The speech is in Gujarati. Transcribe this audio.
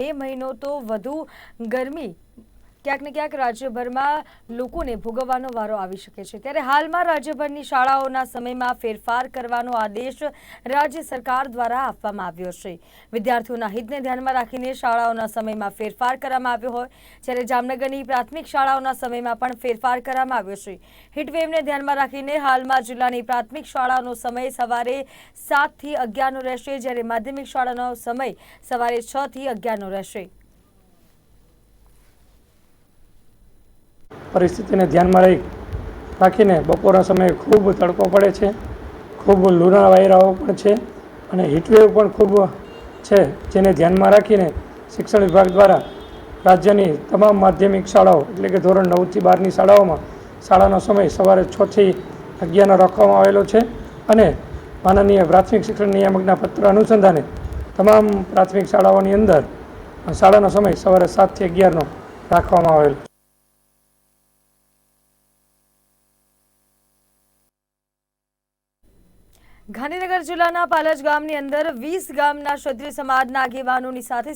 બે મહિનો તો વધુ ગરમી ક્યાંક ને ક્યાંક રાજ્યભરમાં લોકોને ભોગવવાનો વારો આવી શકે છે. ત્યારે હાલમાં રાજ્યભરની શાળાઓના સમયમાં ફેરફાર કરવાનો આદેશ રાજ્ય સરકાર દ્વારા આપવામાં આવ્યો છે. વિદ્યાર્થીઓના હિતને ધ્યાનમાં રાખીને શાળાઓના સમયમાં ફેરફાર કરવામાં આવ્યો હોય, જ્યારે જામનગરની પ્રાથમિક શાળાઓના સમયમાં પણ ફેરફાર કરવામાં આવ્યો છે. હીટવેવને ધ્યાનમાં રાખીને હાલમાં જિલ્લાની પ્રાથમિક શાળાનો સમય સવારે સાતથી અગિયારનો રહેશે, જ્યારે માધ્યમિક શાળાનો સમય સવારે છથી અગિયારનો રહેશે. પરિસ્થિતિને ધ્યાનમાં રહી રાખીને બપોરના સમયે ખૂબ તડકો પડે છે, ખૂબ લૂણા વાયરાઓ પણ છે અને હીટવેવ પણ ખૂબ છે, જેને ધ્યાનમાં રાખીને શિક્ષણ વિભાગ દ્વારા રાજ્યની તમામ માધ્યમિક શાળાઓ એટલે કે ધોરણ નવથી બારની શાળાઓમાં શાળાનો સમય સવારે છથી અગિયારનો રાખવામાં આવેલો છે અને માનનીય પ્રાથમિક શિક્ષણ નિયામકના પત્ર અનુસંધાને તમામ પ્રાથમિક શાળાઓની અંદર શાળાનો સમય સવારે સાતથી અગિયારનો રાખવામાં આવેલો છે ગાંધીનગર જિલ્લાના પાલજ ગામની અંદર વીસ ગામના ક્ષત્રિય સમાજના આગેવાનોની સાથે